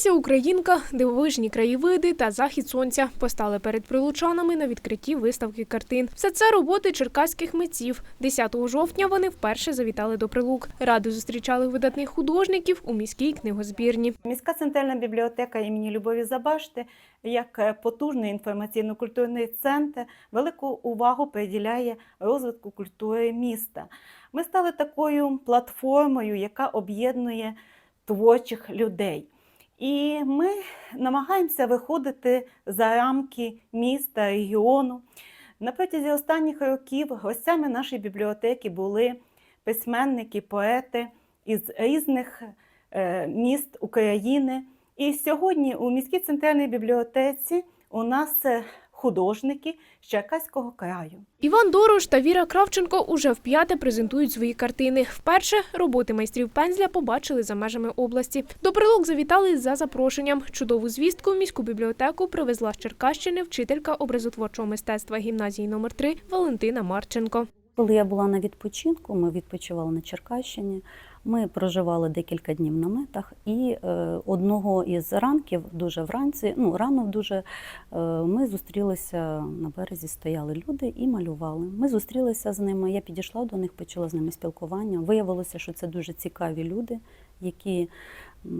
Леся Українка, дивовижні краєвиди та захід сонця постали перед прилучанами на відкритті виставки картин. Все це роботи черкаських митців. 10 жовтня вони вперше завітали до Прилук. Ради зустрічали видатних художників у міській книгозбірні. Міська центральна бібліотека імені Любові Забашти, як е, потужний інформаційно-культурний центр, велику увагу приділяє розвитку культури міста. Ми стали такою платформою, яка об'єднує творчих людей. І ми намагаємося виходити за рамки міста, регіону. На протязі останніх років гостями нашої бібліотеки були письменники, поети із різних е, міст України. І сьогодні у міській центральній бібліотеці у нас художники з Черкаського краю. Іван Дорош та Віра Кравченко уже вп'яте презентують свої картини. Вперше роботи майстрів пензля побачили за межами області. До прилог завітали за запрошенням. Чудову звістку в міську бібліотеку привезла з Черкащини вчителька образотворчого мистецтва гімназії номер 3 Валентина Марченко. Коли я була на відпочинку, ми відпочивали на Черкащині. Ми проживали декілька днів в наметах, і е, одного із ранків, дуже вранці, ну рано дуже е, ми зустрілися на березі, стояли люди і малювали. Ми зустрілися з ними. Я підійшла до них, почала з ними спілкування. Виявилося, що це дуже цікаві люди, які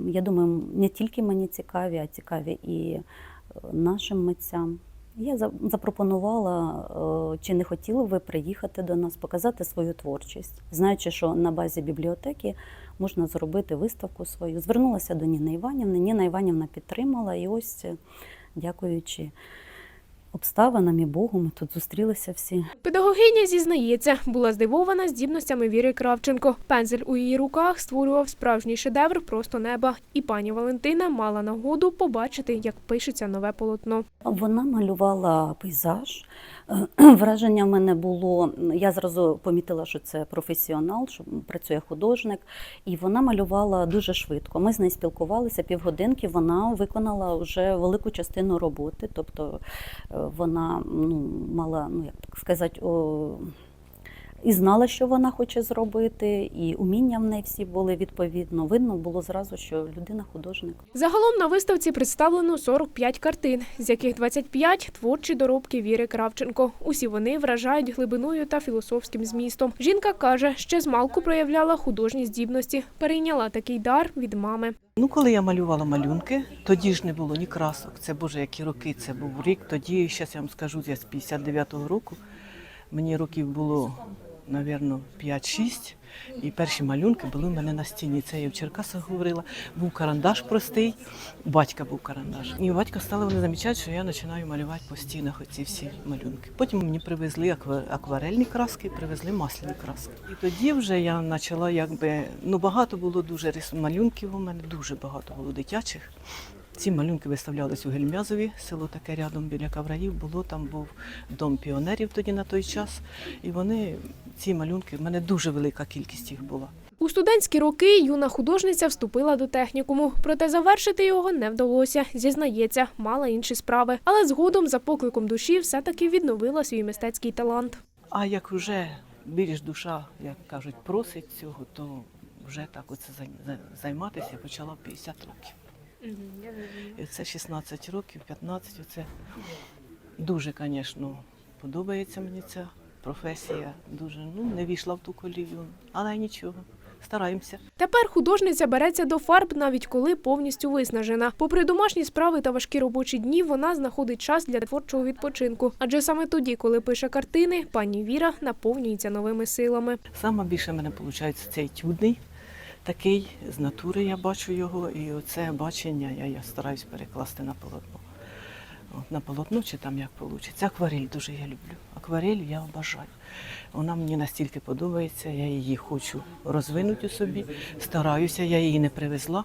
я думаю, не тільки мені цікаві, а цікаві і е, нашим митцям. Я за- запропонувала, е, чи не хотіли ви приїхати до нас, показати свою творчість, знаючи, що на базі бібліотеки можна зробити виставку свою. Звернулася до Ніни Іванівни. Ніна Іванівна підтримала, і ось, дякуючи обставинам і Богу, ми тут зустрілися всі. Педагогиня зізнається, була здивована здібностями Віри Кравченко. Пензель у її руках створював справжній шедевр просто неба. І пані Валентина мала нагоду побачити, як пишеться нове полотно. Вона малювала пейзаж. Е, Враження в мене було, я зразу помітила, що це професіонал, що працює художник, і вона малювала дуже швидко. Ми з нею спілкувалися півгодинки, вона виконала вже велику частину роботи, тобто е, вона ну, мала, ну як так сказати, о, і знала, що вона хоче зробити, і уміння в неї всі були відповідно. Видно було зразу, що людина художник. Загалом на виставці представлено 45 картин, з яких 25 – творчі доробки Віри Кравченко. Усі вони вражають глибиною та філософським змістом. Жінка каже, ще з малку проявляла художні здібності, перейняла такий дар від мами. Ну, коли я малювала малюнки, тоді ж не було ні красок. Це боже, які роки, це був рік. Тоді, зараз я вам скажу, я з 59-го року. Мені років було, напевно, 5-6. І перші малюнки були в мене на стіні. Це я в Черкасах говорила. Був карандаш простий, у батька був карандаш. І у батька стали вони замічати, що я починаю малювати по стінах оці всі малюнки. Потім мені привезли акварельні краски, привезли масляні краски. І тоді вже я почала якби ну багато було дуже малюнків. У мене дуже багато було дитячих. Ці малюнки виставлялись у Гельмязові, село таке рядом біля Кавраїв було. Там був дом піонерів тоді на той час. І вони, ці малюнки, в мене дуже велика кількість їх була. У студентські роки юна художниця вступила до технікуму, проте завершити його не вдалося. Зізнається, мала інші справи. Але згодом, за покликом душі, все-таки відновила свій мистецький талант. А як вже більш душа, як кажуть, просить цього, то вже так оце займатися почала в 50 років. І це 16 років, 15, оце дуже, звісно, подобається мені ця професія. Дуже ну, не війшла в ту колію, але нічого, стараємося. Тепер художниця береться до фарб, навіть коли повністю виснажена. Попри домашні справи та важкі робочі дні, вона знаходить час для творчого відпочинку. Адже саме тоді, коли пише картини, пані Віра наповнюється новими силами. Саме більше мене виходить цей тюдний, такий з натури я бачу його, і оце бачення я, я стараюсь перекласти на полотно. От, на полотно чи там як вийде. Акварель дуже я люблю. Акварель я обожаю. Вона мені настільки подобається, я її хочу розвинути у собі. Стараюся, я її не привезла,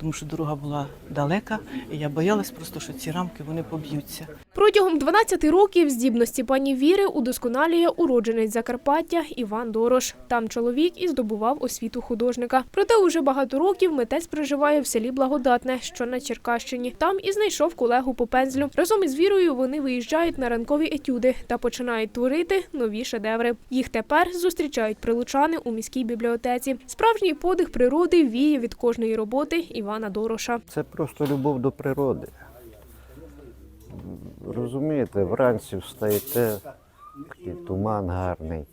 тому що дорога була далека, і я боялась просто, що ці рамки вони поб'ються. Протягом 12 років здібності пані Віри удосконалює уродженець Закарпаття Іван Дорош. Там чоловік і здобував освіту художника. Проте уже багато років митець проживає в селі Благодатне, що на Черкащині. Там і знайшов колегу по пензлю. Разом із вірою вони виїжджають на ранкові етюди та починають творити нові шедеври. Їх тепер зустрічають прилучани у міській бібліотеці. Справжній подих природи віє від кожної роботи Івана Дороша. Це просто любов до природи. Розумієте, вранці встаєте, такий туман гарний,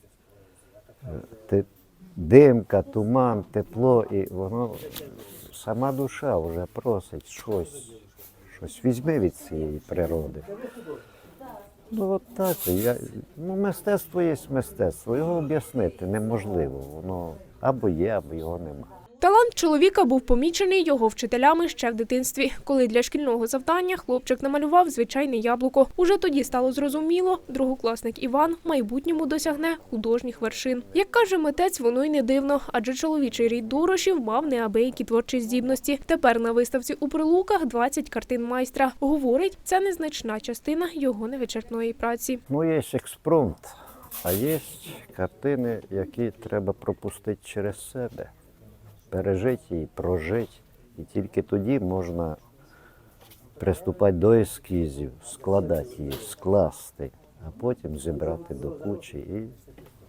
димка, туман, тепло, і воно сама душа вже просить щось, щось візьми від цієї природи. Ну от так, я, ну, мистецтво є мистецтво, його об'яснити неможливо. Воно або є, або його нема. Талант чоловіка був помічений його вчителями ще в дитинстві, коли для шкільного завдання хлопчик намалював звичайне яблуко. Уже тоді стало зрозуміло, другокласник Іван в майбутньому досягне художніх вершин. Як каже митець, воно й не дивно, адже чоловічий рід Дорошів мав неабиякі творчі здібності. Тепер на виставці у прилуках 20 картин майстра. Говорить, це незначна частина його невичерпної праці. Ну, є експромт, а є картини, які треба пропустити через себе, пережити її, прожити. І тільки тоді можна приступати до ескізів, складати її, скласти, а потім зібрати до кучі і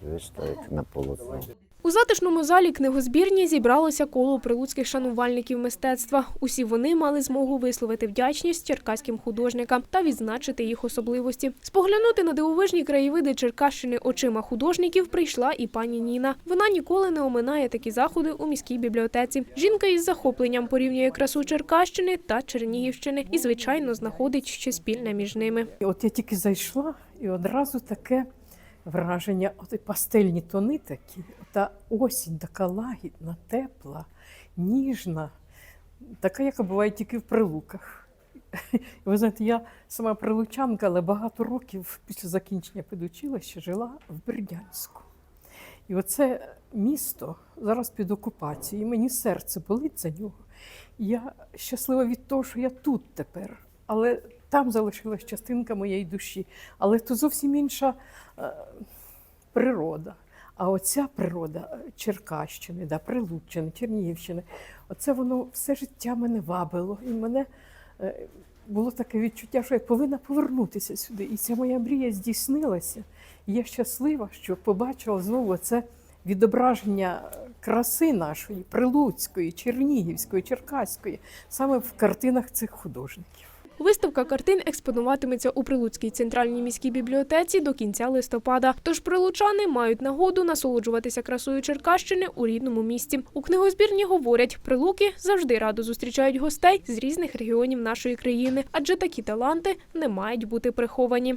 виставити на полотно. Затишному залі книгозбірні зібралося коло прилуцьких шанувальників мистецтва. Усі вони мали змогу висловити вдячність черкаським художникам та відзначити їх особливості. Споглянути на дивовижні краєвиди Черкащини очима художників прийшла і пані Ніна. Вона ніколи не оминає такі заходи у міській бібліотеці. Жінка із захопленням порівнює красу Черкащини та Чернігівщини і, звичайно, знаходить щось спільне між ними. От я тільки зайшла, і одразу таке враження, от і пастельні тони такі, та осінь така лагідна, тепла, ніжна, така, яка буває тільки в прилуках. Ви знаєте, я сама прилучанка, але багато років після закінчення педучилища жила в Бердянську. І оце місто зараз під окупацією, і мені серце болить за нього. Я щаслива від того, що я тут тепер. Але там залишилась частинка моєї душі. Але то зовсім інша е, природа. А оця природа е, Черкащини, да, Прилуччини, Чернігівщини, оце воно все життя мене вабило. І мене е, було таке відчуття, що я повинна повернутися сюди. І ця моя мрія здійснилася. І я щаслива, що побачила знову це відображення краси нашої, прилуцької, чернігівської, черкаської, саме в картинах цих художників. Виставка картин експонуватиметься у Прилуцькій центральній міській бібліотеці до кінця листопада. Тож прилучани мають нагоду насолоджуватися красою Черкащини у рідному місті. У книгозбірні говорять, прилуки завжди радо зустрічають гостей з різних регіонів нашої країни, адже такі таланти не мають бути приховані.